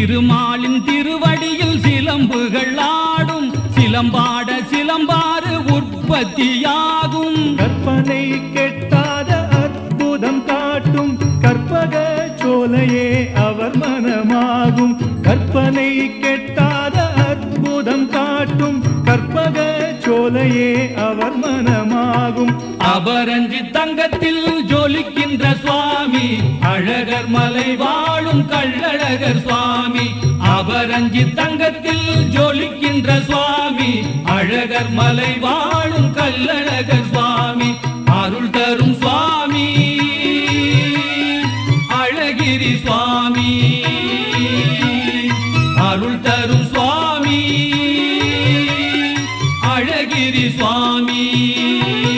திருமாலின் திருவடியில் சிலம்புகள் ஆடும். சிலம்பாட சிலம்பாறு உற்பத்தியாகும். கற்பனை கெட்டாத அற்புதம் காட்டும். கற்பக சோலையே அவர் மனமாகும். கற்பனை கெட்டாத அற்புதம் காட்டும். கற்பக சோலையே அவர் மனமாகும். அபரஞ்சி தங்கத்தில் ஜொலிக்கின்ற சுவாமி அழகர் மலை வாழும் கள்ளழகர் சுவாமி. அபரஞ்சி தங்கத்தில் ஜொலிக்கின்ற சுவாமி அழகர் மலை வாழும் கள்ளழகர் சுவாமி. அருள் தரும் சுவாமி அழகிரி சுவாமி. அருள் தரும் சுவாமி. Giri Swami.